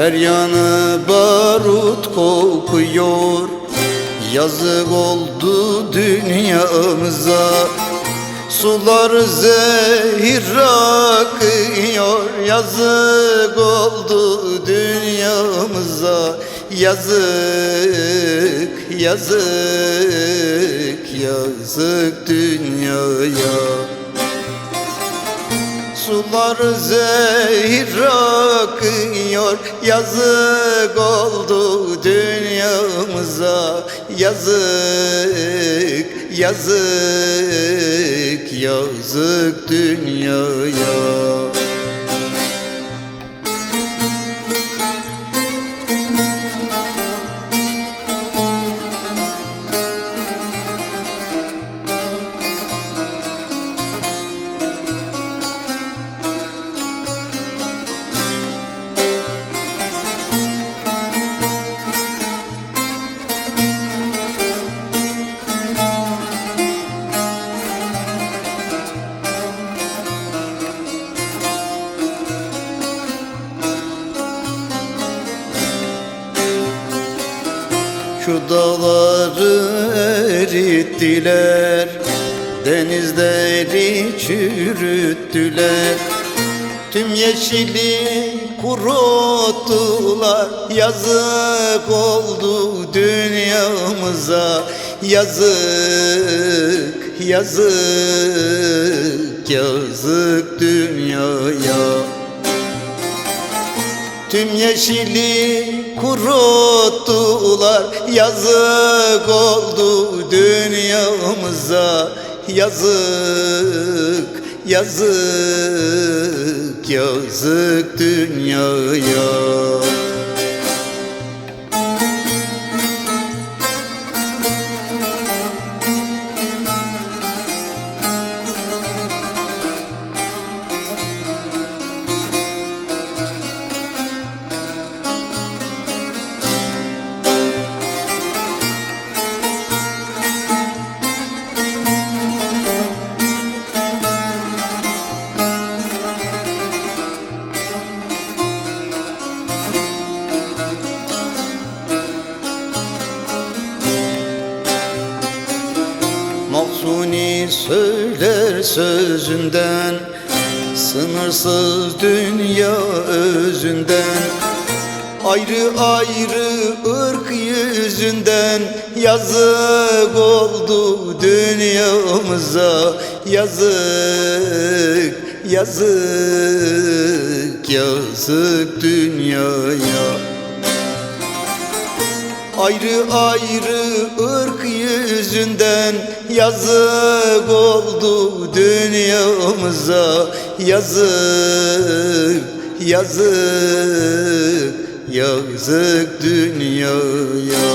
Her yanı barut kokuyor. Yazık oldu dünyamıza. Sular zehir akıyor. Yazık oldu dünyamıza. Yazık, yazık, yazık dünyaya Sular zehir akıyor Yazık oldu dünyamıza. Yazık, yazık, yazık dünyaya Şu dağları erittiler Denizleri çürüttüler. Tüm yeşili kuruttular Yazık oldu dünyamıza. Yazık, yazık, yazık Tüm yeşili kuruttular Yazık oldu dünyamıza. Yazık, yazık, yazık dünyaya söyler sözünden Sınırsız dünya özünden. Ayrı ayrı ırk yüzünden Yazık oldu dünyamıza. Yazık, yazık, yazık dünyaya Ayrı ayrı ırk yüzünden yazık oldu dünyamıza. Yazık, yazık, yazık dünyaya